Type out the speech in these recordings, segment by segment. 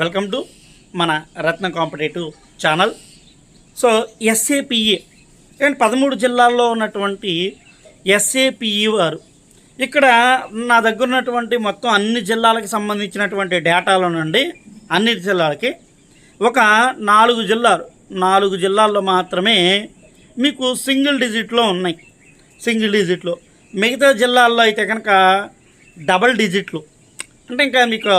Welcome to మన Ratna competitive channel. So S A P E and పదమూడు జిల్లాల్లో ఉన్నటువంటి ఎస్ఏపిఈ వారు ఇక్కడ నా దగ్గర ఉన్నటువంటి మొత్తం అన్ని జిల్లాలకు సంబంధించినటువంటి డేటాలో నుండి అన్ని జిల్లాలకి ఒక నాలుగు జిల్లాలు నాలుగు జిల్లాల్లో మాత్రమే మీకు సింగిల్ డిజిట్లో ఉన్నాయి. సింగిల్ డిజిట్లో. మిగతా జిల్లాల్లో అయితే కనుక డబల్ డిజిట్లు. అంటే ఇంకా మీకు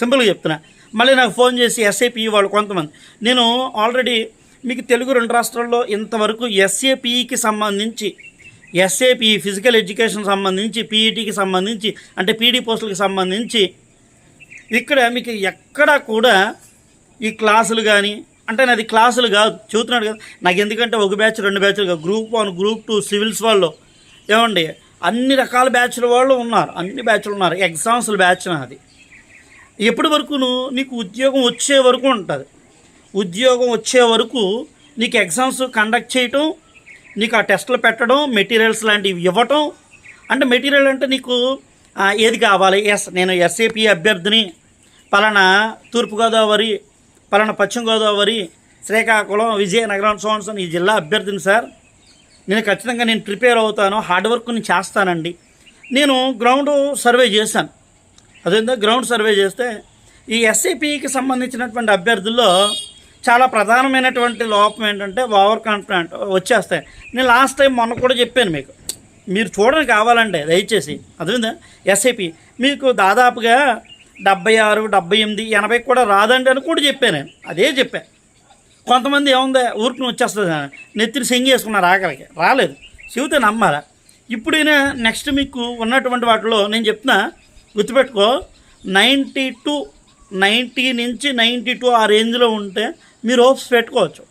సింపుల్గా చెప్తున్నా. మళ్ళీ నాకు ఫోన్ చేసి ఎస్ఏపి వాళ్ళు కొంతమంది. నేను ఆల్రెడీ మీకు తెలుగు రెండు రాష్ట్రాల్లో ఇంతవరకు ఎస్ఏపిఈకి సంబంధించి ఎస్ఏపి ఫిజికల్ ఎడ్యుకేషన్ సంబంధించి పీఈటీకి సంబంధించి అంటే పీడీ పోస్టులకు సంబంధించి ఇక్కడ మీకు ఎక్కడా కూడా ఈ క్లాసులు కానీ అంటే నాది క్లాసులు కాదు చూస్తున్నాడు కదా. నాకు ఎందుకంటే ఒక బ్యాచ్ రెండు బ్యాచ్లు కాదు. Group one group two civils వాళ్ళు. ఏమండి? అన్ని రకాల బ్యాచ్ల వాళ్ళు ఉన్నారు. అన్ని బ్యాచ్లు ఉన్నారు. ఎగ్జామ్స్ల బ్యాచ్ నాది. ఎప్పటి వరకును నీకు ఉద్యోగం వచ్చే వరకు ఉంటుంది. ఉద్యోగం వచ్చే వరకు నీకు ఎగ్జామ్స్ కండక్ట్ చేయటం నీకు ఆ టెస్టులు పెట్టడం మెటీరియల్స్ లాంటివి ఇవ్వటం. అంటే మెటీరియల్ అంటే నీకు ఏది కావాలి? ఎస్ నేను ఎస్ఏపి అభ్యర్థిని పలానా తూర్పుగోదావరి పలానా పశ్చిమ గోదావరి శ్రీకాకుళం విజయనగరం సోన్సన్ ఈ జిల్లా అభ్యర్థిని సార్. నేను ఖచ్చితంగా నేను ప్రిపేర్ అవుతాను హార్డ్ వర్క్ నేను చేస్తానండి. నేను గ్రౌండ్ సర్వే చేశాను. అదేందో గ్రౌండ్ సర్వే చేస్తే ఈ ఎస్ఐపికి సంబంధించినటువంటి అభ్యర్థుల్లో చాలా ప్రధానమైనటువంటి లోపం ఏంటంటే ఓవర్ కాన్ఫిడెంట్ వచ్చేస్తాయి. నేను లాస్ట్ టైం మొన్న కూడా చెప్పాను మీకు. మీరు చూడడానికి కావాలంటే దయచేసి. అదేందా ఎస్ఐపి మీకు దాదాపుగా డెబ్బై ఆరు డెబ్బై ఎనిమిది ఎనభై కూడా రాదండి అని కూడా చెప్పాను నేను. అదే చెప్పాను కొంతమంది ఏముంది? ఊరికి వచ్చేస్తుంది నెత్తిని సెంగి వేసుకున్నారు ఆకలికి. రాలేదు. చెబితే నమ్మాలా? ఇప్పుడైనా నెక్స్ట్ మీకు ఉన్నటువంటి వాటిలో నేను చెప్తున్నా గుర్తుపెట్టుకో నైంటీ టు నైంటీ నుంచి నైంటీ టూ ఆ రేంజ్లో ఉంటే మీరు హోప్స్ పెట్టుకోవచ్చు.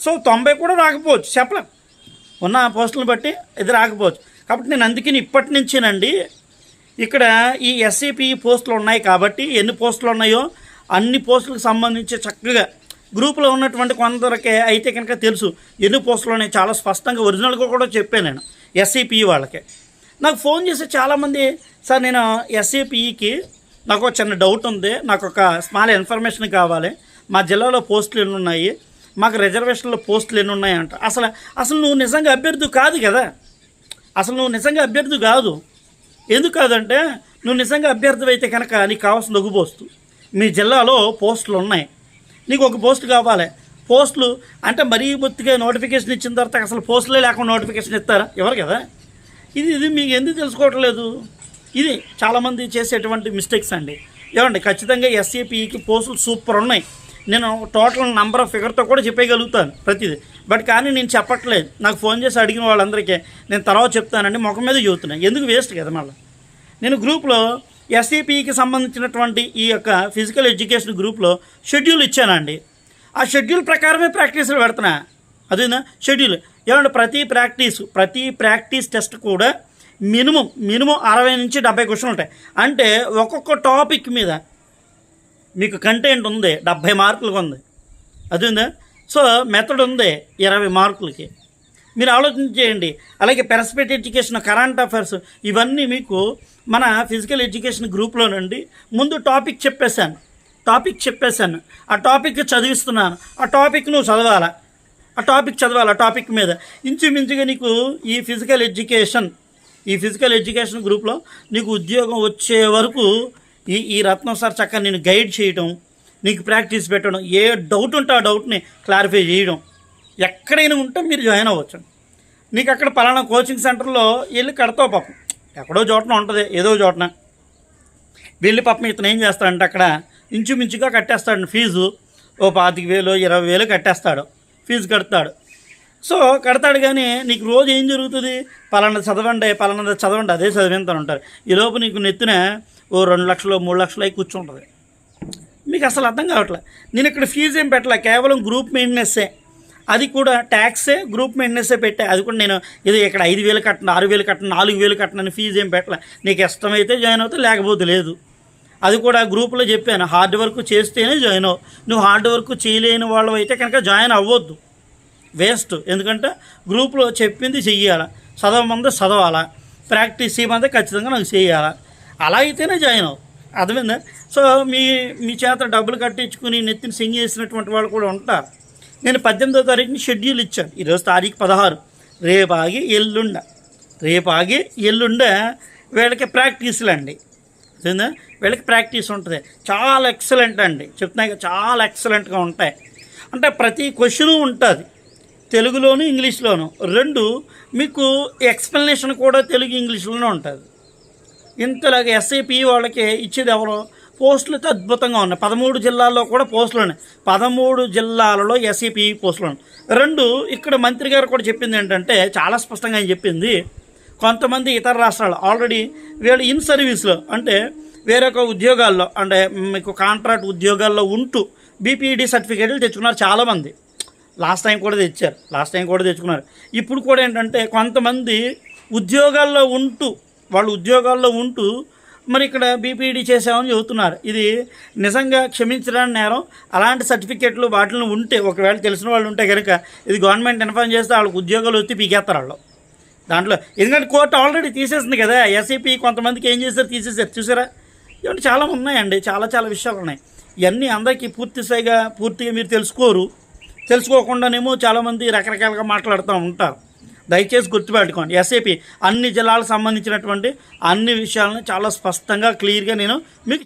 సో తొంభై కూడా రాకపోవచ్చు చెప్పలేం. ఉన్న పోస్టులను బట్టి ఇది రాకపోవచ్చు. కాబట్టి నేను అందుకని ఇప్పటి నుంచేనండి ఇక్కడ ఈ ఎస్సీపీ పోస్టులు ఉన్నాయి కాబట్టి ఎన్ని పోస్టులు ఉన్నాయో అన్ని పోస్టులకు సంబంధించి చక్కగా గ్రూపులో ఉన్నటువంటి కొందరికి అయితే కనుక తెలుసు ఎన్ని పోస్టులు ఉన్నాయి. చాలా స్పష్టంగా ఒరిజినల్గా కూడా చెప్పాను నేను ఎస్సీపీ వాళ్ళకి. నాకు ఫోన్ చేసి చాలామంది సార్ నేను ఎస్ఏపిఈకి నాకు ఒక చిన్న డౌట్ ఉంది. నాకు ఒక స్మాల్ ఇన్ఫర్మేషన్ కావాలి. మా జిల్లాలో పోస్టులు ఎన్ని ఉన్నాయి? మాకు రిజర్వేషన్లో పోస్టులు ఎన్ని ఉన్నాయంట అసలు అసలు నువ్వు నిజంగా అభ్యర్థి కాదు కదా. అసలు నువ్వు నిజంగా అభ్యర్థి కాదు. ఎందుకు కాదంటే నువ్వు నిజంగా అభ్యర్థి అయితే కనుక నీకు కావాల్సిన ఒక పోస్టు మీ జిల్లాలో పోస్టులు ఉన్నాయి. నీకు ఒక పోస్ట్ కావాలి. పోస్టులు అంటే మరీ బొత్తిగా నోటిఫికేషన్ ఇచ్చిన తర్వాత అసలు పోస్టులే లేకుండా నోటిఫికేషన్ ఇస్తారా? ఎవరు కదా? ఇది ఇది మీకు ఎందుకు తెలుసుకోవట్లేదు? ఇది చాలామంది చేసేటువంటి మిస్టేక్స్ అండి. ఏమండి ఖచ్చితంగా ఎస్ఏపికి పోస్టులు సూపర్ ఉన్నాయి. నేను టోటల్ నంబర్ ఆఫ్ ఫిగర్తో కూడా చెప్పేయగలుగుతాను ప్రతిదీ. బట్ కానీ నేను చెప్పట్లేదు. నాకు ఫోన్ చేసి అడిగిన వాళ్ళందరికీ నేను తర్వాత చెప్తానండి. ముఖం మీద చెబుతున్నాను ఎందుకు వేస్ట్ కదా మళ్ళీ? నేను గ్రూప్లో ఎస్ఈపికి సంబంధించినటువంటి ఈ యొక్క ఫిజికల్ ఎడ్యుకేషన్ గ్రూప్లో షెడ్యూల్ ఇచ్చానండి. ఆ షెడ్యూల్ ప్రకారమే ప్రాక్టీసులు పెడుతున్నా. అదేనా? షెడ్యూల్ ఏమంటే ప్రతి ప్రాక్టీస్ ప్రతి ప్రాక్టీస్ టెస్ట్ కూడా మినిమం మినిమం అరవై నుంచి డెబ్బై క్వశ్చన్ ఉంటాయి. అంటే ఒక్కొక్క టాపిక్ మీద మీకు కంటెంట్ ఉంది డెబ్భై మార్కులకు ఉంది. అది ఉందా సో మెథడ్ ఉంది ఇరవై మార్కులకి. మీరు ఆలోచించేయండి అలాగే పెరస్పెట్ ఎడ్యుకేషన్ కరెంట్ అఫైర్స్ ఇవన్నీ మీకు మన ఫిజికల్ ఎడ్యుకేషన్ గ్రూప్లో నుండి ముందు టాపిక్ చెప్పేశాను. టాపిక్ చెప్పేశాను. ఆ టాపిక్ చదివిస్తున్నాను. ఆ టాపిక్ నువ్వు చదవాలా? ఆ టాపిక్ చదవాలి ఆ టాపిక్ మీద. ఇంచుమించుగా నీకు ఈ ఫిజికల్ ఎడ్యుకేషన్ ఈ ఫిజికల్ ఎడ్యుకేషన్ గ్రూప్లో నీకు ఉద్యోగం వచ్చే వరకు ఈ ఈ రత్నం సార్ చక్కగా నేను గైడ్ చేయడం నీకు ప్రాక్టీస్ పెట్టడం ఏ డౌట్ ఉంటే ఆ డౌట్ని క్లారిఫై చేయడం. ఎక్కడైనా ఉంటే మీరు జాయిన్ అవ్వచ్చు. నీకు అక్కడ పలానా కోచింగ్ సెంటర్లో వెళ్ళి కడతావు పాపం. ఎక్కడో చోటన ఉంటుంది ఏదో చోటన. వెళ్ళి పాపం ఇతను ఏం చేస్తాడంటే అక్కడ ఇంచుమించుగా కట్టేస్తాడు ఫీజు. ఓ పాతిక వేలు ఇరవై వేలు కట్టేస్తాడు. ఫీజు కడతాడు. సో కడతాడు కానీ నీకు రోజు ఏం జరుగుతుంది? పలానా చదవండి పలానా చదవండి అదే చదివేంత ఉంటారు. ఈ లోపు నీకు నెత్తిన ఓ రెండు లక్షలు మూడు లక్షలు అయి కూర్చుంటుంది. మీకు అసలు అర్థం కావట్లే. నేను ఇక్కడ ఫీజు ఏం పెట్టలే కేవలం గ్రూప్ మెయింటెనెన్సే. అది కూడా ట్యాక్సే గ్రూప్ మెయింటెనెన్సే పెట్టా. అది కూడా నేను ఇది ఇక్కడ ఐదు వేలు కట్టను ఆరు వేలు కట్టను నాలుగు వేలు కట్టనని ఫీజు ఏం పెట్టలే. నీకు ఇష్టమైతే జాయిన్ అవుతా లేకపోతే లేదు. అది కూడా గ్రూప్లో చెప్పాను. హార్డ్ వర్క్ చేస్తేనే జాయిన్ అవ్వు నువ్వు హార్డ్ వర్క్ చేయలేని వాళ్ళు అయితే కనుక జాయిన్ అవ్వద్దు. వేస్ట్. ఎందుకంటే గ్రూప్లో చెప్పింది చెయ్యాలా. చదవమంది చదవాలా. ప్రాక్టీస్ చేయమంది ఖచ్చితంగా నాకు చేయాలా అలా అయితేనే జాయిన్ అవ్వు అర్థమైందా? సో మీ మీ చేత డబ్బులు కట్టించుకుని నెత్తిని సింగ్ చేసినటువంటి వాళ్ళు కూడా ఉంటారు. నేను పద్దెనిమిదో తారీఖుని షెడ్యూల్ ఇచ్చాను. ఈరోజు తారీఖు పదహారు. రేపు ఆగి ఎల్లుండ. రేపు ఆగి ఎల్లుండ వీళ్ళకి ప్రాక్టీసులు అండి అర్థమైందా వీళ్ళకి ప్రాక్టీస్ ఉంటుంది. చాలా ఎక్సలెంట్ అండి. చెప్తున్నాయి చాలా ఎక్సలెంట్గా ఉంటాయి. అంటే ప్రతి క్వశ్చను ఉంటుంది. తెలుగులోను ఇంగ్లీష్లోను. రెండు మీకు ఎక్స్ప్లెనేషన్ కూడా తెలుగు ఇంగ్లీష్లోనే ఉంటుంది. ఇంతలాగా ఎస్ఐపి వాళ్ళకి ఇచ్చేది ఎవరో? పోస్టులు అయితే అద్భుతంగా ఉన్నాయి. పదమూడు జిల్లాల్లో కూడా పోస్టులు ఉన్నాయి. పదమూడు జిల్లాలలో ఎస్ఐపి పోస్టులు ఉన్నాయి. రెండు ఇక్కడ మంత్రి గారు కూడా చెప్పింది ఏంటంటే చాలా స్పష్టంగా ఆయన చెప్పింది కొంతమంది ఇతర రాష్ట్రాలు ఆల్రెడీ వీళ్ళు ఇన్ సర్వీస్లో అంటే వేరొక ఉద్యోగాల్లో అంటే మీకు కాంట్రాక్ట్ ఉద్యోగాల్లో ఉంటూ బీపీఈడి సర్టిఫికేట్లు తెచ్చుకున్నారు చాలామంది. లాస్ట్ టైం కూడా తెచ్చారు. లాస్ట్ టైం కూడా తెచ్చుకున్నారు. ఇప్పుడు కూడా ఏంటంటే కొంతమంది ఉద్యోగాల్లో ఉంటూ వాళ్ళు ఉద్యోగాల్లో ఉంటూ మరి ఇక్కడ బీపీడీ చేసామని చెబుతున్నారు. ఇది నిజంగా క్షమించడానికి నేరం. అలాంటి సర్టిఫికేట్లు వాటిని ఉంటే ఒకవేళ తెలిసిన వాళ్ళు ఉంటే కనుక ఇది గవర్నమెంట్ ఇన్ఫార్మ్ చేస్తే వాళ్ళకి ఉద్యోగాలు వచ్చి పీకేస్తారు వాళ్ళు. దాంట్లో. ఎందుకంటే కోర్టు ఆల్రెడీ తీసేసింది కదా. ఎస్ఈపీ కొంతమందికి ఏం చేశారు? తీసేసారు చూసారా? ఇవన్నీ చాలా ఉన్నాయండి. చాలా చాలా విషయాలు ఉన్నాయి. ఇవన్నీ అందరికీ పూర్తి స్థాయిగా పూర్తిగా మీరు తెలుసుకోరు. తెలుసుకోకుండానేమో చాలామంది రకరకాలుగా మాట్లాడుతూ ఉంటారు. దయచేసి గుర్తుపెట్టుకోండి. ఎస్ఏపి అన్ని జిల్లాలకు సంబంధించినటువంటి అన్ని విషయాలను చాలా స్పష్టంగా క్లియర్గా నేను మీకు